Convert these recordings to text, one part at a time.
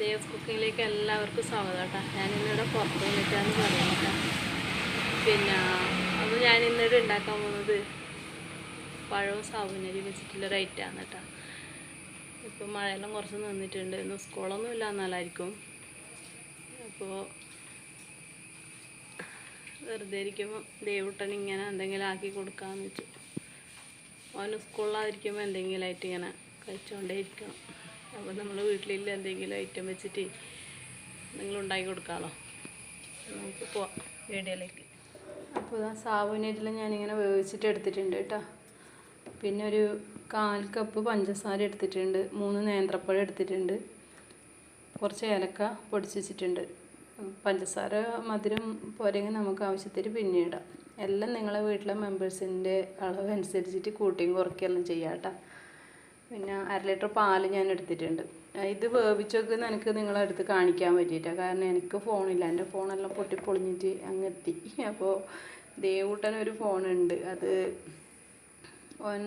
ദേവസ് കുക്കിങ്ങിലേക്ക് എല്ലാവർക്കും സ്വാഗതം കേട്ടോ. ഞാനിന്നിവിടെ പുറത്ത് വന്നിട്ടാന്ന് പറയുന്നത് പിന്നെ അത് ഞാൻ ഇന്നിവിടെ ഉണ്ടാക്കാൻ പോകുന്നത് പഴവും സാബുനരി വെച്ചിട്ടുള്ള ഐറ്റമാണ് കേട്ടോ. ഇപ്പോൾ മഴയെല്ലാം കുറച്ച് നിന്നിട്ടുണ്ട്. ഇന്ന് സ്കൂളൊന്നും ഇല്ല എന്നാലായിരിക്കും അപ്പോൾ വെറുതെ ഇരിക്കുമ്പോൾ ദേവുട്ടൻ ഇങ്ങനെ എന്തെങ്കിലും ആക്കി കൊടുക്കാമെന്ന് വെച്ചു. അവന് സ്കൂളിലായിരിക്കുമ്പോൾ എന്തെങ്കിലുമായിട്ട് ഇങ്ങനെ കഴിച്ചുകൊണ്ടേ ഇരിക്കണം. അപ്പോൾ നമ്മൾ വീട്ടിലില്ല എന്തെങ്കിലും ഐറ്റം വെച്ചിട്ട് നിങ്ങൾ ഉണ്ടാക്കി കൊടുക്കാമല്ലോ നമുക്ക് പോവാം. വീഡിയോയിലേക്ക്. അപ്പോൾ ഇതാ സാബുനരിൽ ഞാനിങ്ങനെ വേവിച്ചിട്ട് എടുത്തിട്ടുണ്ട് കേട്ടോ. പിന്നെ ഒരു കാൽ കപ്പ് പഞ്ചസാര എടുത്തിട്ടുണ്ട്. മൂന്ന് നേന്ത്രപ്പഴം എടുത്തിട്ടുണ്ട്. കുറച്ച് ഏലക്ക പൊടിച്ചിട്ടുണ്ട് പഞ്ചസാര മധുരം പോരെങ്കിൽ നമുക്ക് ആവശ്യത്തിന് പിന്നീട് എല്ലാം നിങ്ങളെ വീട്ടിലെ മെമ്പേഴ്സിന്റെ അളവ് അനുസരിച്ചിട്ട് കൂട്ടിയും കുറയ്ക്കുകയെല്ലാം ചെയ്യാം കേട്ടോ. പിന്നെ അര ലിറ്റർ പാൽ ഞാൻ എടുത്തിട്ടുണ്ട്. ഇത് വേവിച്ചൊക്കെ എനിക്ക് നിങ്ങളെ അടുത്ത് കാണിക്കാൻ പറ്റിയിട്ടാണ് കാരണം എനിക്ക് ഫോണില്ല. എന്റെ ഫോണെല്ലാം പൊട്ടിപ്പൊളിഞ്ഞിട്ട് അങ്ങ് എത്തി അപ്പോൾ ദേവൂട്ടൻ ഒരു ഫോണുണ്ട്. അത് ഓൻ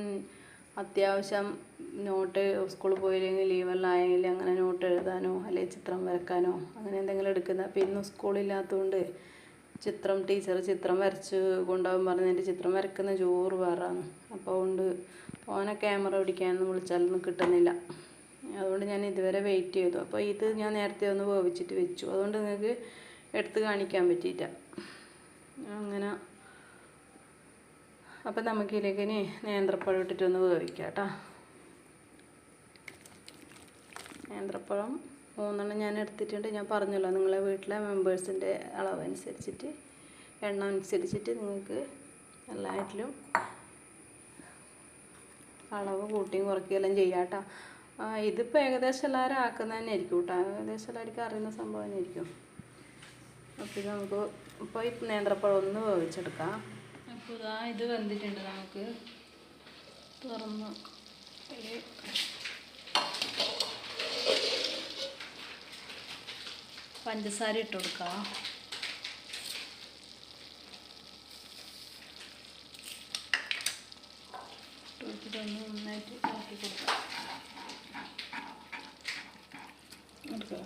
അത്യാവശ്യം നോട്ട് സ്കൂളിൽ പോയില്ലെങ്കിൽ ലീവെല്ലാം ആയെങ്കിൽ അങ്ങനെ നോട്ട് എഴുതാനോ അല്ലെങ്കിൽ ചിത്രം വരക്കാനോ അങ്ങനെ എന്തെങ്കിലും എടുക്കുന്ന. പിന്നെ ഇന്ന് സ്കൂളില്ലാത്തതുകൊണ്ട് ചിത്രം ടീച്ചർ ചിത്രം വരച്ച് കൊണ്ടുപോകാൻ പറഞ്ഞ് എന്റെ ചിത്രം വരക്കുന്ന ജോറ് വേറാണ് അപ്പോൾ അതുകൊണ്ട് ഓനെ ക്യാമറ പിടിക്കാനൊന്നും വിളിച്ചാലൊന്നും കിട്ടുന്നില്ല. അതുകൊണ്ട് ഞാൻ ഇതുവരെ വെയിറ്റ് ചെയ്തു. അപ്പോൾ ഇത് ഞാൻ നേരത്തെ ഒന്ന് വേവിച്ചിട്ട് വെച്ചു. അതുകൊണ്ട് നിങ്ങൾക്ക് എടുത്ത് കാണിക്കാൻ പറ്റിയില്ല. അങ്ങനെ. അപ്പം നമുക്ക് ഇതിലേക്കിനി നേന്ത്രപ്പഴം ഇട്ടിട്ടൊന്ന് വേവിക്കാം കേട്ടോ. നേന്ത്രപ്പഴം മൂന്നെണ്ണം ഞാൻ എടുത്തിട്ടുണ്ട്. ഞാൻ പറഞ്ഞല്ലോ നിങ്ങളെ വീട്ടിലെ മെമ്പേഴ്സിന്റെ അളവ് അനുസരിച്ചിട്ട് എണ്ണം അനുസരിച്ചിട്ട് നിങ്ങൾക്ക് എല്ലാറ്റിലും അളവ് കൂട്ടിയും കുറയ്ക്കുകയെല്ലാം ചെയ്യാം കേട്ടോ ഇതിപ്പോൾ ഏകദേശം എല്ലാവരും ആക്കുന്നത് തന്നെ ആയിരിക്കും കേട്ടോ. ഏകദേശം എല്ലാവർക്കും അറിയുന്ന സംഭവം തന്നെ ആയിരിക്കും. അപ്പോൾ നമുക്ക് ഇപ്പോൾ ഈ നേന്ത്രപ്പഴം ഒന്ന് വേവിച്ചെടുക്കാം. അപ്പോൾ ഇതാ ഇത് വെന്തിട്ടുണ്ട് നമുക്ക്. തുറന്ന് പഞ്ചസാര ഇട്ട് കൊടുക്കാം. ഇട്ടിട്ടൊന്ന് നന്നായിട്ട് ഇളക്കി കൊടുക്കാം. എടുക്കാം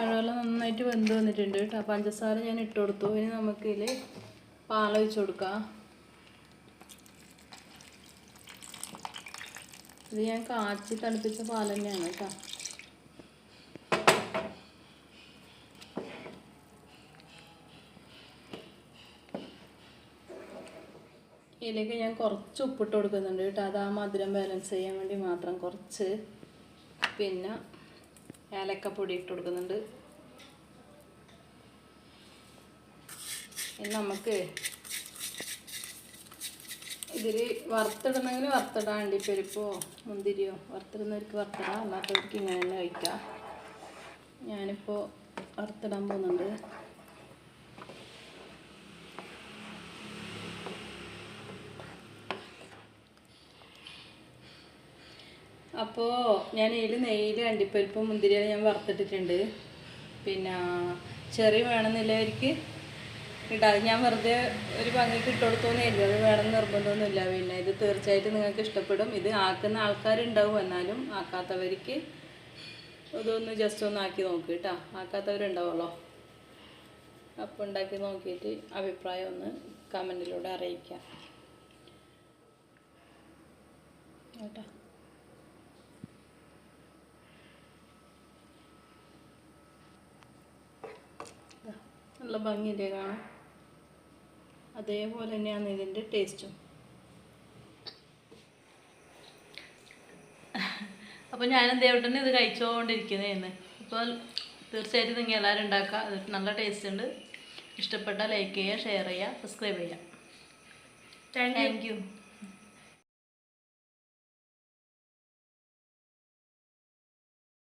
പഴമെല്ലാം നന്നായിട്ട് വെന്ത് വന്നിട്ടുണ്ട് കേട്ടോ. പഞ്ചസാര ഞാൻ ഇട്ട് കൊടുത്തു. ഇനി നമുക്കിതിൽ പാലൊഴിച്ച് കൊടുക്കാം. ഇത് ഞാൻ കാച്ചി തണുപ്പിച്ച പാൽ തന്നെയാണ് കേട്ടോ. ഇതിലേക്ക് ഞാൻ കുറച്ച് ഉപ്പിട്ട് കൊടുക്കുന്നുണ്ട് കേട്ടോ. അത് ആ മധുരം ബാലൻസ് ചെയ്യാൻ വേണ്ടി മാത്രം കുറച്ച്. പിന്നെ ഏലക്കപ്പൊടി ഇട്ട് കൊടുക്കുന്നുണ്ട്. ഇനി നമുക്ക് ഇതിൽ വറുത്തിടണമെങ്കിൽ വേണ്ടി പരിപ്പോ മുന്തിരിയോ വറുത്തിടുന്നവർക്ക് വറുത്തിടാം. അല്ലാത്തവർക്ക് ഇങ്ങനെ തന്നെ കഴിക്കാം ഞാനിപ്പോൾ വറുത്തിടാൻ പോകുന്നുണ്ട്. അപ്പോൾ ഞാൻ ഇതിൽ നെയ്യിൽ അണ്ടിപ്പരിപ്പും മുന്തിരിയും ഞാൻ വറുത്തിട്ടിട്ടുണ്ട്. പിന്നെ ചെറിയ വേണമെന്നില്ലവർക്ക് ഇടാം ഞാൻ വെറുതെ ഒരു ഭംഗിക്ക് ഇട്ടുകൊടുത്തോന്നേ ഇല്ല അത് വേണം നിർബന്ധമൊന്നുമില്ല. പിന്നെ ഇത് തീർച്ചയായിട്ടും നിങ്ങൾക്ക് ഇഷ്ടപ്പെടും. ഇത് ആക്കുന്ന ആൾക്കാരുണ്ടാവും എന്നാലും ആക്കാത്തവർക്ക് ഇതൊന്ന് ജസ്റ്റ് ഒന്ന് ആക്കി നോക്ക് കേട്ടോ. ആക്കാത്തവരുണ്ടാവുമല്ലോ അപ്പോൾ ഉണ്ടാക്കി നോക്കിയിട്ട് അഭിപ്രായം ഒന്ന് കമന്റിലൂടെ അറിയിക്കാം. കേട്ടോ. നല്ല ഭംഗിയില്ലേ കാണാം അതേപോലെ തന്നെയാണ് ഇതിന്റെ ടേസ്റ്റും. അപ്പോൾ ഞാനും ദേവട്ടനെ ഇത് കഴിച്ചുകൊണ്ടിരിക്കുന്നതായിരുന്നു ഇപ്പോൾ തീർച്ചയായിട്ടും നിങ്ങൾ എല്ലാവരും ഉണ്ടാക്കുക. അത് നല്ല ടേസ്റ്റ് ഉണ്ട്. ഇഷ്ടപ്പെട്ടാൽ ലൈക്ക് ചെയ്യുക ഷെയർ ചെയ്യുക സബ്സ്ക്രൈബ് ചെയ്യുക. Thank you